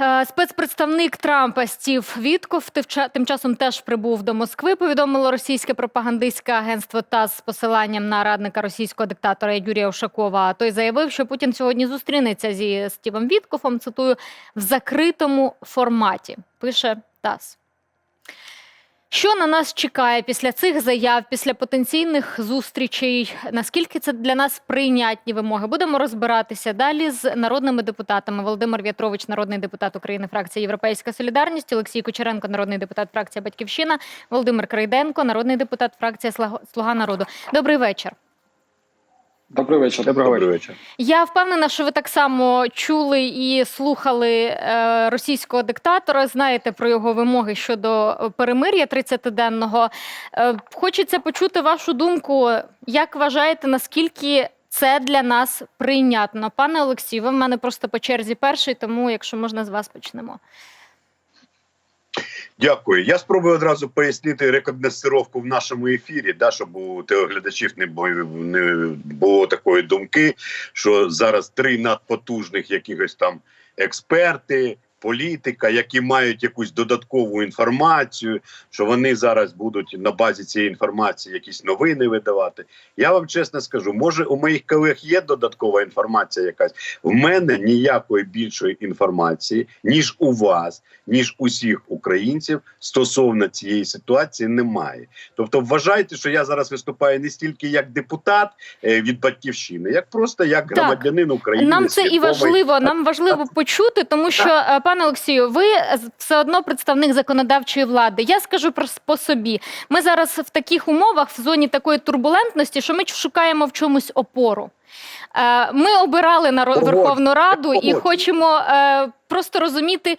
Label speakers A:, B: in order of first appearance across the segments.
A: Е, Спецпредставник Трампа Стів Вітков тим ча- тим часом теж прибув до Москви. Повідомило російське пропагандистське агентство ТАСС з посиланням на радника російського диктатора Юрія Ушакова. Той заявив, що Путін сьогодні зустрінеться зі Стівом Віткофом. Цитую в закритому форматі. Пише ТАСС. Що на нас чекає після цих заяв, після потенційних зустрічей? Наскільки це для нас прийнятні вимоги? Будемо розбиратися далі з народними депутатами. Володимир В'ятрович, народний депутат України, фракція Європейська Солідарність, Олексій Кучеренко, народний депутат, фракція Батьківщина, Володимир Крейденко, народний депутат, фракція Слуга народу. Добрий вечір.
B: Добрий вечір. Доброго
C: Добрий вечір.
A: Я впевнена, що ви так само чули і слухали е, російського диктатора. Знаєте про його вимоги щодо перемир'я 30-денного. Е, хочеться почути вашу думку. Як вважаєте, наскільки це для нас прийнятно? Пане Олексію, ви в мене просто по черзі перший, тому якщо можна з вас почнемо.
C: Дякую. Я спробую одразу пояснити рекогносцировку в нашому ефірі, да, щоб у телеглядачів не було, такої думки, що зараз три надпотужних якихось там експерти. Політика, які мають якусь додаткову інформацію, що вони зараз будуть на базі цієї інформації якісь новини видавати. Я вам чесно скажу, може у моїх колег є додаткова інформація якась. В мене ніякої більшої інформації, ніж у вас, ніж усіх українців стосовно цієї ситуації немає. Тобто, вважайте, що я зараз виступаю не стільки як депутат е, від батьківщини, як просто як громадянин України.
A: Нам це і важливо. Нам важливо почути, тому що, е, пане Олексію, ви все одно представник законодавчої влади. Я скажу про по собі. Ми зараз в таких умовах, в зоні такої турбулентності, що ми шукаємо в чомусь опору. Е, Ми обирали на Верховну Раду і хочемо е, просто розуміти.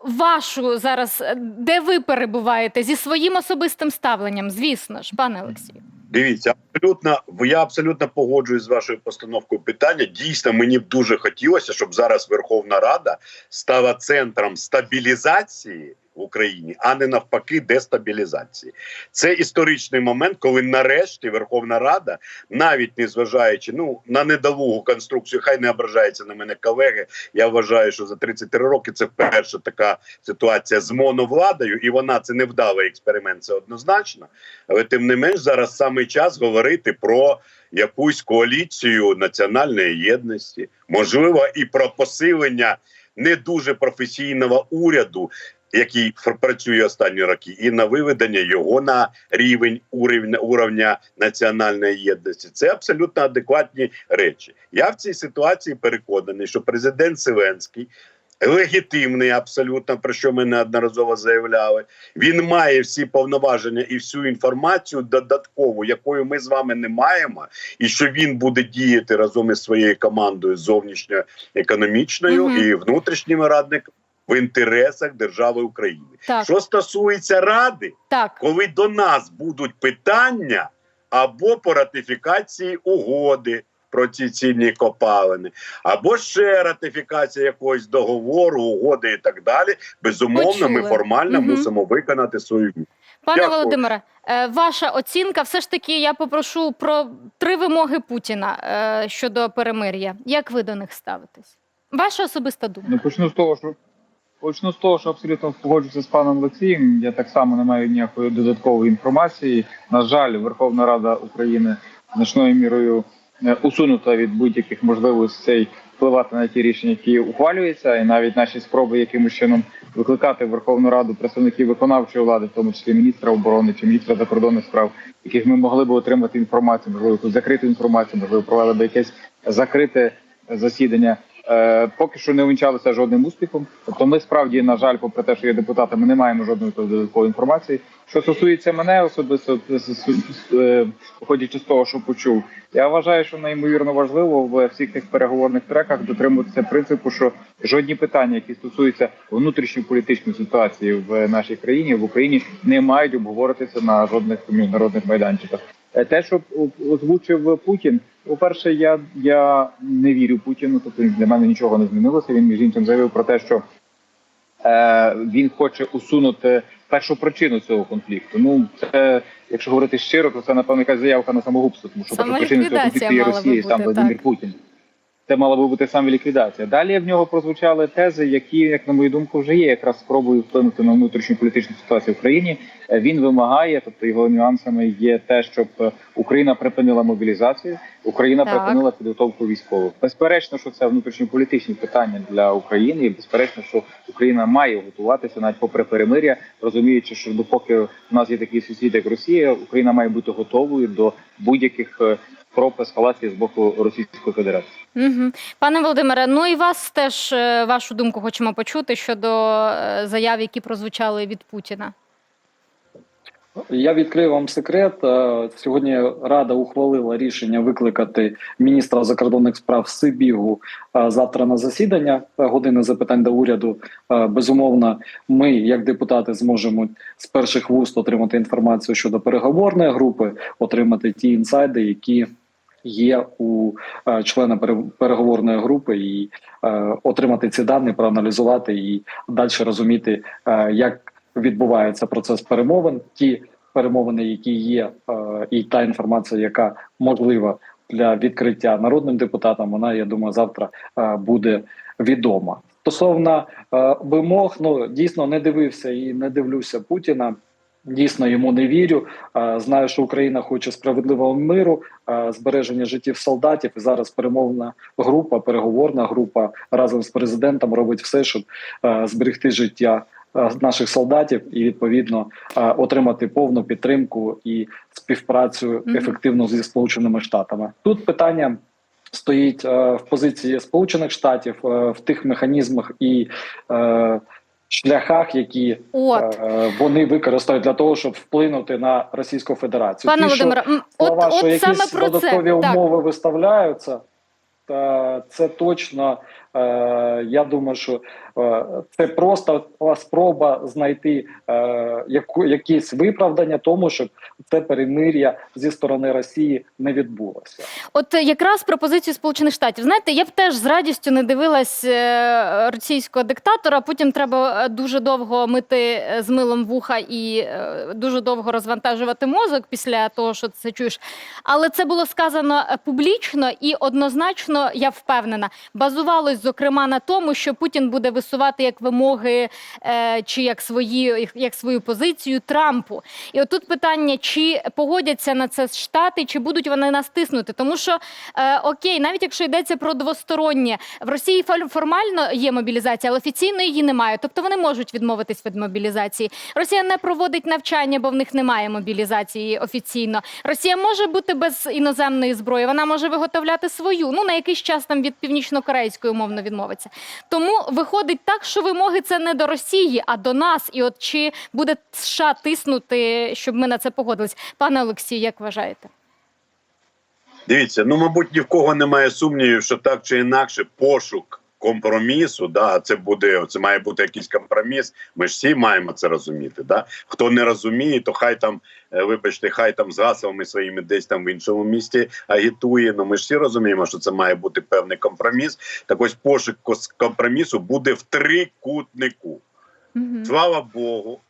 A: Вашу зараз, е, де ви перебуваєте зі своїм особистим ставленням, звісно ж, пане Олексію.
C: Дивіться, абсолютно я абсолютно погоджуюсь з вашою постановкою питання. Дійсно, мені б дуже хотілося, щоб зараз Верховна Рада стала центром стабілізації в Україні, а не навпаки, дестабілізації. Це історичний момент, коли нарешті Верховна Рада, навіть не зважаючи ну на недолугу конструкцію, хай не ображаються на мене колеги. Я вважаю, що за 33 роки це вперше така ситуація з моновладою, і вона це невдалий експеримент, це однозначно. Але тим не менш, зараз саме час говорити про якусь коаліцію національної єдності, можливо, і про посилення не дуже професійного уряду, який працює останні роки, і на виведення його на рівень уровня, уровня національної єдності. Це абсолютно адекватні речі. Я в цій ситуації переконаний, що президент Зеленський. Легітимний, абсолютно про що ми неодноразово заявляли. Він має всі повноваження і всю інформацію додаткову, якої ми з вами не маємо, і що він буде діяти разом із своєю командою зовнішньоекономічною
A: Мгм.
C: і внутрішніми радниками в інтересах держави України.
A: Так,
C: Що стосується ради,
A: так.
C: коли до нас будуть питання або по ратифікації угоди про ці цінні копалини, або ще ратифікація якогось договору, угоди і так далі. Безумовно, ми формально
A: Мгм.
C: мусимо виконати свою.
A: Пане
C: Дякую.
A: Володимире, е, ваша оцінка, все ж таки, я попрошу про три вимоги Путіна е, щодо перемир'я. Як ви до них ставитесь? Ваша особиста думка.
B: Ну почну з того, що почну з того, що абсолютно погоджуюся з паном Олексієм. Я так само не маю ніякої додаткової інформації. На жаль, Верховна Рада України значною мірою е, усунута від будь-яких можливостей впливати на ті рішення, які ухвалюються, і навіть наші спроби якимось чином викликати в Верховну Раду представників виконавчої влади, в тому числі міністра оборони чи міністра закордонних справ, яких ми могли б отримати інформацію, можливо, якусь закриту інформацію, можливо, провели б якесь закрите засідання. Е, поки що не увінчалося жодним успіхом. Тобто, ми справді, на жаль, попри те, що є депутатами, не маємо жодної додаткової інформації. Що стосується мене особисто, з- е, виходячи з того, що почув, я вважаю, що неймовірно важливо в всіх тих переговорних треках дотримуватися принципу, що жодні питання, які стосуються внутрішньополітичної ситуації в нашій країні, в Україні, не мають обговоритися на жодних міжнародних майданчиках. Е, Те, що озвучив Путін, по-перше, я, я не вірю Путіну, тобто для мене нічого не змінилося. Він між іншим заявив про те, що е, він хоче усунути першу причину цього конфлікту. Ну це, якщо говорити щиро, то це напевно якась заявка на самогубство, тому що перша причина цього конфлікту є і сам Владимир. Путін. Це мала би бути саме ліквідація. Далі в нього прозвучали тези, які, як на мою думку, вже є якраз спробою вплинути на внутрішню політичну ситуацію в країні. Е, Він вимагає, тобто його нюансами є те, щоб е, Україна припинила мобілізацію, Україна
A: Так.
B: припинила підготовку військових. Безперечно, що це внутрішньополітичні питання для України, і безперечно, що Україна має готуватися навіть попри перемиря, розуміючи, що допоки в нас є такий сусід, як Росія, Україна має бути готовою до будь-яких е, спроб ескалації з боку Російської Федерації.
A: Угу. Пане Володимире, ну і вас теж е, вашу думку хочемо почути щодо е, заяв, які прозвучали від Путіна.
D: Я відкрию вам секрет. Е, Сьогодні Рада ухвалила рішення викликати міністра закордонних справ Сибігу завтра на засідання години запитань до уряду. Безумовно, ми, як депутати, зможемо з перших вуст отримати інформацію щодо переговорної групи, отримати ті інсайди, які є у е, члена переговорної групи, і е, отримати ці дані, проаналізувати і далі розуміти, е, як відбувається процес перемовин, ті перемовини, які є, і та інформація, яка можлива для відкриття народним депутатам, вона я думаю, завтра буде відома. Стосовно вимог, ну дійсно не дивився і не дивлюся Путіна. Дійсно йому не вірю. Знаю, що Україна хоче справедливого миру, збереження життів солдатів. І зараз перемовна група, переговорна група разом з президентом робить все, щоб зберегти життя наших солдатів і відповідно отримати повну підтримку і співпрацю ефективно зі сполученими штатами. Тут питання. Стоїть е, в позиції Сполучених Штатів е, в тих механізмах і е, шляхах, які
A: От,
D: е, вони використають для того, щоб вплинути на Російську Федерацію.
A: пане Володимире, от,
D: слова, що
A: от
D: якісь
A: саме про
D: додаткові
A: це. Так.
D: умови виставляються, та це точно. Е, я думаю, що е, це просто спроба знайти е, якісь виправдання тому, щоб це перемир'я зі сторони Росії не відбулося.
A: От якраз пропозицію Сполучених Штатів. Знаєте, я б теж з радістю не дивилась російського диктатора. Потім треба дуже довго мити з милом вуха і дуже довго розвантажувати мозок після того, що це чуєш. Але це було сказано публічно і однозначно, я впевнена, базувалось зокрема на тому, що Путін буде висувати як вимоги е, чи як свої як свою позицію Трампу. І отут питання, чи погодяться на це штати, чи будуть вони нас тиснути. Тому що е, окей, навіть якщо йдеться про двостороннє, в Росії формально є мобілізація, але офіційно її немає. Тобто вони можуть відмовитись від мобілізації. Росія не проводить навчання, бо в них немає мобілізації офіційно. Росія може бути без іноземної зброї, вона може виготовляти свою. Ну на якийсь час там від північно-корейської умовно відмовиться. Тому виходить так, що вимоги це не до Росії, а до нас. І от чи буде США тиснути, щоб ми на це погодились? Пане Олексію, як вважаєте?
C: Дивіться, ну мабуть, ні в кого немає сумнівів, що так чи інакше пошук компромісу, да, це буде це має бути якийсь компроміс. Ми ж всі маємо це розуміти. Да? Хто не розуміє, то хай там, е, вибачте, хай там з гаслами своїми десь там в іншому місті агітує. Ну ми ж всі розуміємо, що це має бути певний компроміс. Так ось пошук компромісу буде в трикутнику. Слава Богу.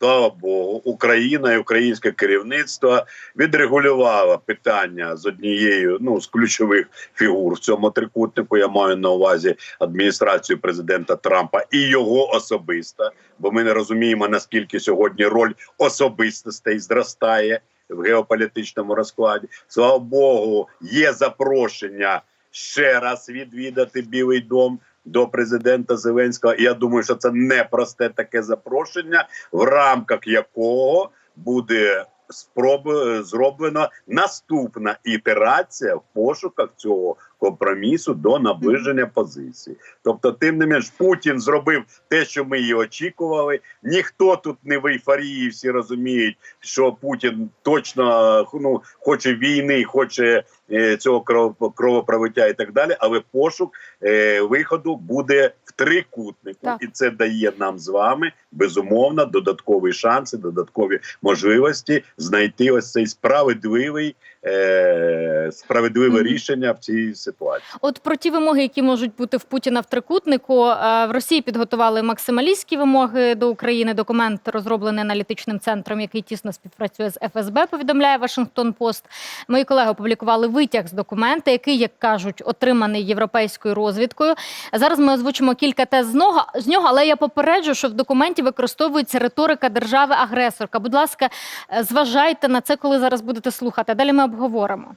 C: Слава Богу, Україна і українське керівництво відрегулювало питання з однією ну з ключових фігур в цьому трикутнику. Я маю на увазі адміністрацію президента Трампа і його особисто, бо ми не розуміємо наскільки сьогодні роль особистостей зростає в геополітичному розкладі. Слава Богу, є запрошення ще раз відвідати Білий Дом до президента Зеленського. Я думаю, що це непросте таке запрошення, в рамках якого буде спроб зроблена наступна ітерація в пошуках цього компромісу до наближення позиції. Тобто, тим не менш, Путін зробив те, що ми і очікували. Ніхто тут не в ейфорії, всі розуміють, що Путін точно ну хоче війни, хоче е, цього кров- кровопролиття і так далі. Але пошук е, виходу буде в трикутнику,
A: Так.
C: і це дає нам з вами безумовно додаткові шанси, додаткові можливості знайти ось цей справедливий е, справедливе рішення в цій ситуації.
A: От про ті вимоги, які можуть бути в Путіна в трикутнику, е, в Росії підготували максималістські вимоги до України. Документ розроблений аналітичним центром, який тісно співпрацює з ФСБ. Повідомляє Вашингтон Пост. Мої колеги опублікували витяг з документа, який, як кажуть, отриманий європейською розвідкою. Зараз ми озвучимо кілька тез з нього з нього, але я попереджу, що в документі використовується риторика держави-агресорка. Будь ласка, е, зважайте на це, коли зараз будете слухати. Далі ми обговоримо.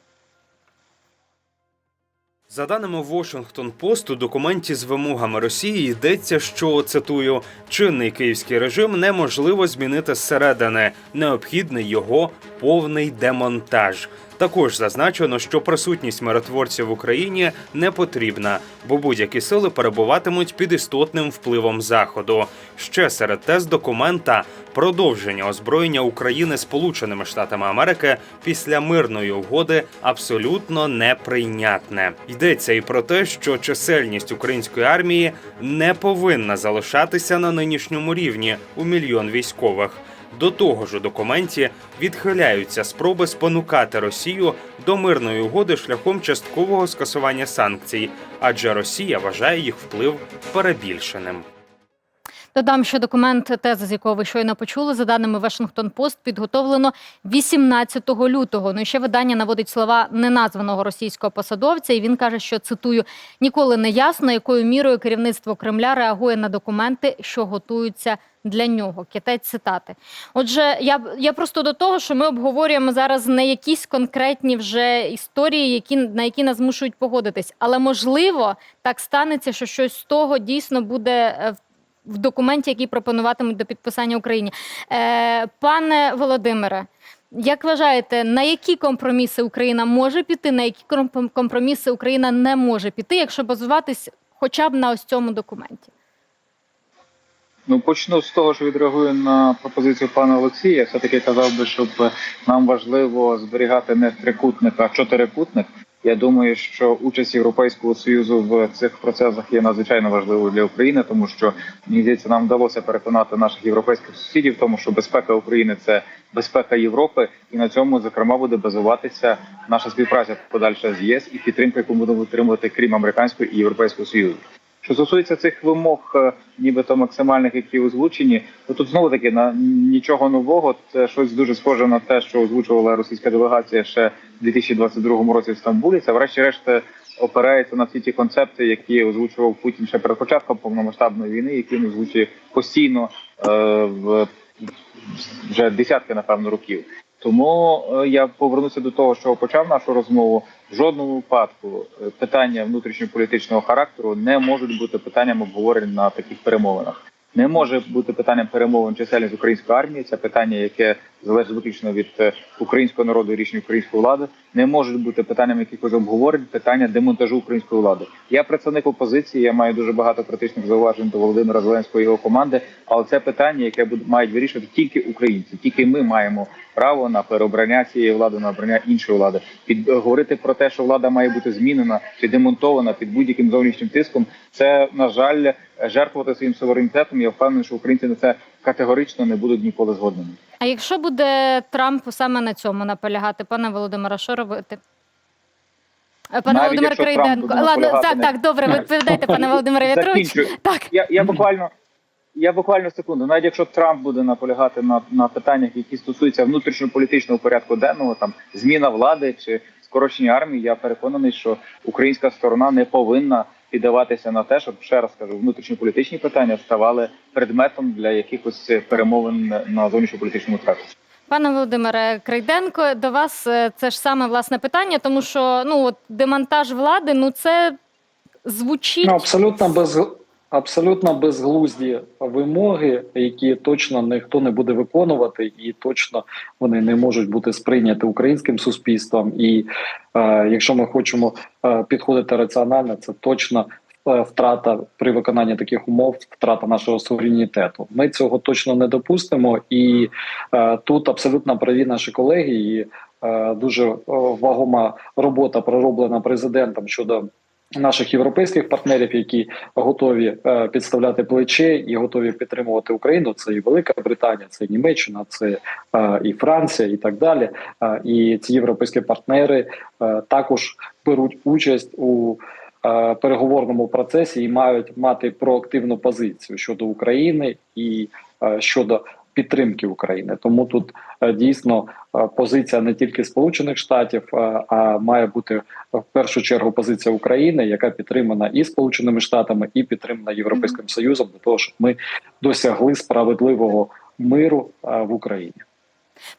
E: За даними Washington Post, у документі з вимогами Росії йдеться, що цитую, чинний київський режим неможливо змінити зсередини, необхідний його повний демонтаж. Також зазначено, що присутність миротворців в Україні не потрібна, бо будь-які сили перебуватимуть під істотним впливом заходу. Ще серед тез документа продовження озброєння України Сполученими Штатами Америки після мирної угоди абсолютно неприйнятне. Йдеться і про те, що чисельність української армії не повинна залишатися на нинішньому рівні у мільйон військових. До того ж, у документі відхиляються спроби спонукати Росію до мирної угоди шляхом часткового скасування санкцій, адже Росія вважає їх вплив перебільшеним.
A: Додам, що документ, теза з якого ви щойно почули, за даними Вашингтон Пост, підготовлено 18 лютого. Ну і ще видання наводить слова неназваного російського посадовця, і він каже, що цитую: ніколи не ясно, якою мірою керівництво Кремля реагує на документи, що готуються для нього. Китець цитати. Отже, я я просто до того, що ми обговорюємо зараз не якісь конкретні вже історії, які на які нас змушують погодитись, але можливо так станеться, що щось з того дійсно буде е, в документі, який пропонуватимуть до підписання Україні. Е, пане Володимире, як вважаєте, на які компроміси Україна може піти, на які компроміси Україна не може піти, якщо базуватись хоча б на ось цьому документі?
B: Ну почну з того, що відреагую на пропозицію пана Олексія. Я все-таки казав би, щоб нам важливо зберігати не трикутник, а чотирикутник. Я думаю, що участь Європейського союзу в цих процесах є надзвичайно важливою для України, тому що мені здається, нам вдалося переконати наших європейських сусідів, тому що безпека України це безпека Європи, і на цьому зокрема буде базуватися наша співпраця подальша з ЄС і підтримка, яку будемо отримувати крім американського і європейського союзу. Що стосується цих вимог, е, нібито максимальних, які озвучені, то тут знову таки на нічого нового. Це щось дуже схоже на те, що озвучувала російська делегація ще в 2022 році в Стамбулі. Це врешті-решт опирається на всі ті концепти, які озвучував Путін ще перед початком повномасштабної війни, які він озвучує постійно е, в вже десятки, напевно, років. Тому е, я повернуся до того, що почав нашу розмову. В жодному випадку е, питання внутрішньополітичного характеру не можуть бути питанням обговорень на таких перемовинах. Не може бути питанням перемовин чисельність української армії. Це питання, яке залежить виключно від е, українського народу і рішень української влади. Не можуть бути питанням якихось обговорень, питання демонтажу української влади. Я представник опозиції. Я маю дуже багато критичних зауважень до Володимира Зеленського і його команди. Але це питання, яке мають вирішувати тільки українці. Тільки ми маємо право на переобрання цієї влади, на обрання іншої влади. Під говорити про те, що влада має бути змінена чи демонтована під будь-яким зовнішнім тиском. Це на жаль жертвувати своїм суверенітетом. Я впевнений, що українці на це категорично не будуть ніколи згодними.
A: А якщо буде Трамп саме на цьому наполягати, пане Володимире, що робити? Е, Пане
B: Навіть
A: Володимир Крейденко, ладно, так, так, добре, ви відповідайте, пане Володимире В'ятрович. Так,
B: Я, я буквально. Я буквально секунду. Навіть якщо Трамп буде наполягати на, на питаннях, які стосуються внутрішньополітичного порядку денного, там зміна влади чи скорочення армії, я переконаний, що українська сторона не повинна піддаватися на те, щоб ще раз кажу, внутрішньополітичні питання ставали предметом для якихось перемовин на зовнішньополітичному трасі.
A: Пане Володимире Крейденко, до вас е, це ж саме власне питання, тому що ну от демонтаж влади, ну це звучить
D: Ну, абсолютно без абсолютно безглузді вимоги, які точно ніхто не буде виконувати, і точно вони не можуть бути сприйняті українським суспільством. І е, якщо ми хочемо е, підходити раціонально, це точно. е, Втрата при виконанні таких умов, втрата нашого суверенітету. Ми цього точно не допустимо, і е, тут абсолютно праві наші колеги. І е, дуже е, вагома робота пророблена президентом щодо наших європейських партнерів, які готові е, підставляти плече і готові підтримувати Україну. Це і Велика Британія, це і Німеччина, це е, і Франція, і так далі. Е, і ці європейські партнери також беруть участь у переговорному процесі і мають мати проактивну позицію щодо України і щодо підтримки України. Тому тут е, дійсно е, позиція не тільки Сполучених Штатів, е, а має бути в першу чергу позиція України, яка підтримана і Сполученими Штатами, і підтримана Європейським Союзом, для того, щоб ми досягли справедливого миру в Україні.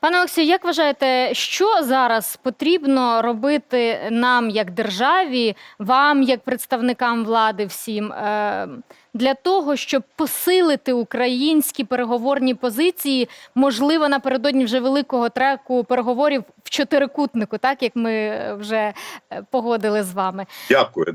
A: Пане Олексію, як вважаєте, що зараз потрібно робити нам як державі, вам як представникам влади, всім е, для того, щоб посилити українські переговорні позиції, можливо, напередодні вже великого треку переговорів в чотирикутнику, так як ми вже е, погодили з вами?
C: Дякую.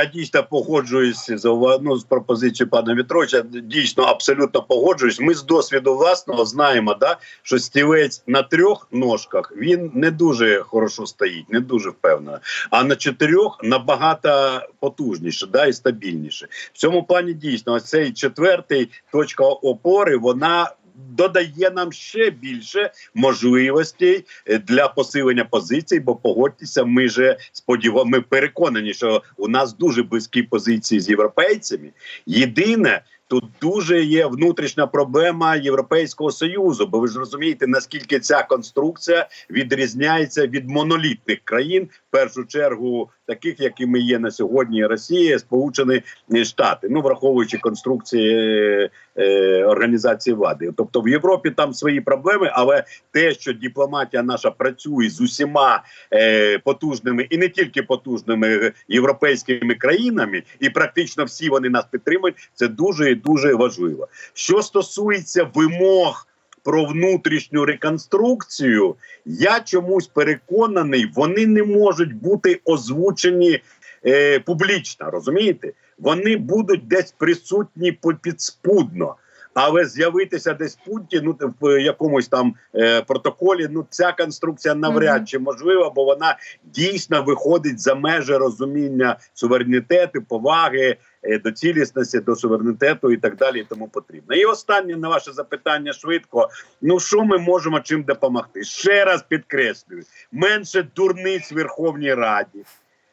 C: Я дійсно погоджуюсь з ну, з пропозицією пана Вітровича. Дійсно, абсолютно погоджуюсь. Ми з досвіду власного знаємо, да, що стівець на трьох ножках він не дуже хорошо стоїть, не дуже впевнено. А на чотирьох набагато потужніше, да, і стабільніше. В цьому плані дійсно цей четвертий точка опори, вона. Додає нам ще більше можливостей е, для посилення позицій, бо погодьтеся, ми же сподіваємо, ми переконані, що у нас дуже близькі позиції з європейцями. Єдине. Тут дуже є внутрішня проблема Європейського союзу, бо ви ж розумієте, наскільки ця конструкція відрізняється від монолітних країн, в першу чергу, таких, якими є на сьогодні Росія, Сполучені Штати, ну враховуючи конструкції е, е, організації влади. Тобто в Європі там свої проблеми, але те, що дипломатія наша працює з усіма е, потужними і не тільки потужними європейськими країнами, і практично всі вони нас підтримують. Це дуже дуже важливо. Що стосується вимог. Про внутрішню реконструкцію я чомусь переконаний, вони не можуть бути озвучені е, публічно. Розумієте? Вони будуть десь присутні підспудно. Але з'явитися десь в пункті, ну в якомусь там е, протоколі, ну ця конструкція навряд чи можлива, бо вона дійсно виходить за межі розуміння суверенітету, поваги до цілісності, до суверенітету і так далі, і тому потрібно. І останнє на ваше запитання швидко. Ну що ми можемо чим допомогти? Ще раз підкреслюю: менше дурниць в Верховній Раді,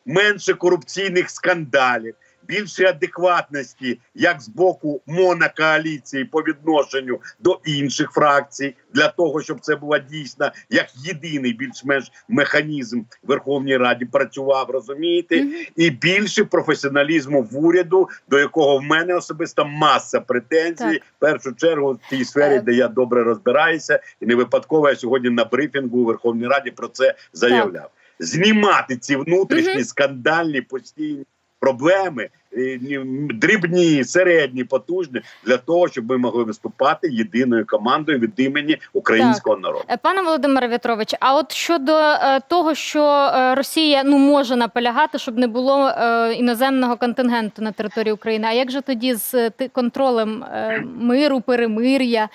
C: менше корупційних скандалів. Більше адекватності як з боку монокоаліції по відношенню до інших фракцій, для того, щоб це була дійсно як єдиний більш-менш механізм в Верховній Раді працював, розумієте, і більше професіоналізму в уряду, до якого в мене особисто маса претензій,
A: Так.
C: в першу чергу в тій сфері, де я добре розбираюся, і не випадково я сьогодні на брифінгу у Верховній Раді про це заявляв. Знімати ці внутрішні скандальні постійні проблеми, е, дрібні, середні, потужні, для того, щоб ми могли виступати єдиною командою від імені українського народу.
A: Е, Пане Володимире В'ятрович, а от щодо е, того, що е, Росія ну може наполягати, щоб не було е, іноземного контингенту на території України. А як же тоді з контролем е, миру, перемир'я?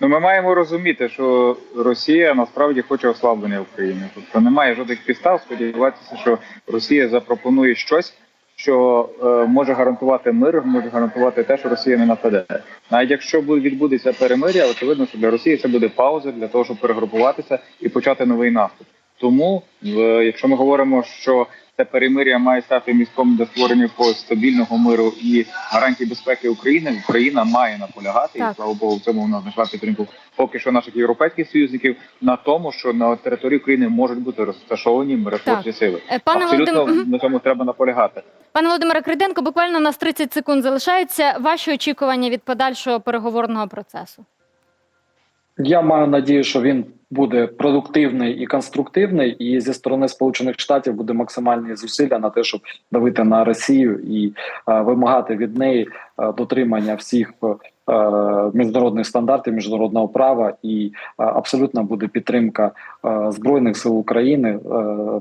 B: Ну, ми маємо розуміти, що Росія насправді хоче ослаблення України. Тобто немає жодних підстав сподіватися, що Росія запропонує щось, що е, може гарантувати мир, може гарантувати те, що Росія не нападе. Навіть якщо буде відбудеться перемир'я, очевидно, що для Росії це буде пауза для того, щоб перегрупуватися і почати новий наступ. Тому, в- якщо ми говоримо, що це перемир'я має стати містком для створення стабільного миру і гарантій безпеки України, Україна має наполягати,
A: Так.
B: і слава Богу, в цьому вона знайшла підтримку поки що наших європейських союзників на тому, що на території України можуть бути розташовані миротворчі сили.
A: Е, Пане
B: Абсолютно
A: Володимир, Мгм.
B: на цьому треба наполягати.
A: пане Володимире Криденко, буквально у нас 30 секунд залишається. Ваші очікування від подальшого переговорного процесу?
D: Я маю надію, що він буде продуктивний і конструктивний, і зі сторони Сполучених Штатів буде максимальні зусилля на те, щоб давити на Росію і е, вимагати від неї е, дотримання всіх е, міжнародних стандартів, міжнародного права, і е, абсолютно буде підтримка збройних сил України е,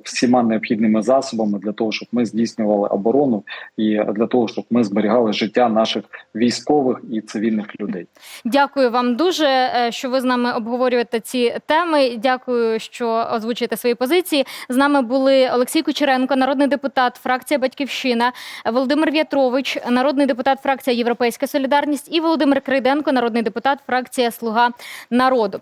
D: всіма необхідними засобами для того, щоб ми здійснювали оборону і для того, щоб ми зберігали життя наших військових і цивільних людей.
A: Дякую вам дуже, е, що ви з нами обговорюєте ці теми. Дякую, що озвучуєте свої позиції. З нами були Олексій Кучеренко, народний депутат, фракція Батьківщина, Володимир В'ятрович, народний депутат, фракція Європейська Солідарність, і Володимир Крейденко, народний депутат, фракція Слуга народу.